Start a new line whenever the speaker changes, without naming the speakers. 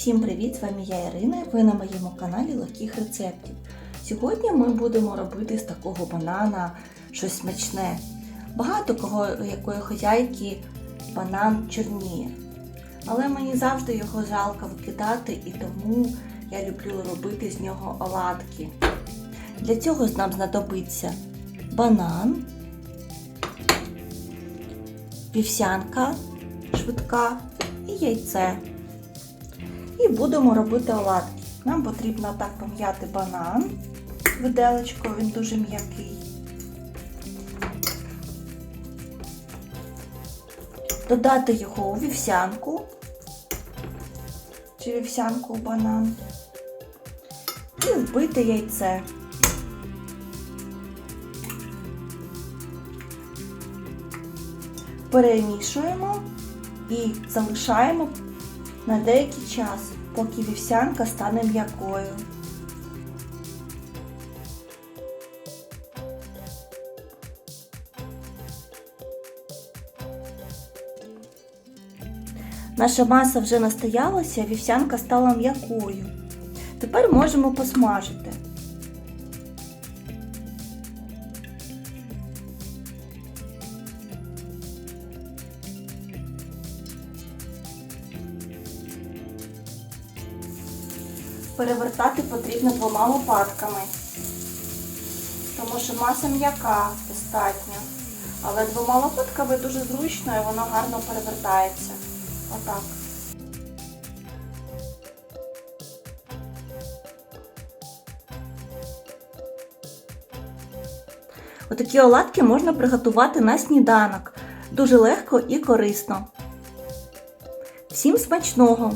Всім привіт! З вами я Ірина. і Ви на моєму каналі Легких рецептів. Сьогодні ми будемо робити з такого банана щось смачне. Багато кого якої хозяйки банан чорніє. Але мені завжди його жалко викидати і тому я люблю робити з нього оладки. Для цього нам знадобиться банан, вівсянка швидка і яйце. І будемо робити оладки. Нам потрібно так пом'яти банан виделочкою, він дуже м'який. Додати його у вівсянку чи вівсянку у банан і вбити яйце. Перемішуємо і залишаємо на деякий час, поки вівсянка стане м'якою. Наша маса вже настоялася, вівсянка стала м'якою. Тепер можемо посмажити. Перевертати потрібно двома лопатками, тому що маса м'яка достатньо. Але двома лопатками дуже зручно і воно гарно перевертається. Отак. Отакі оладки можна приготувати на сніданок. Дуже легко і корисно. Всім смачного!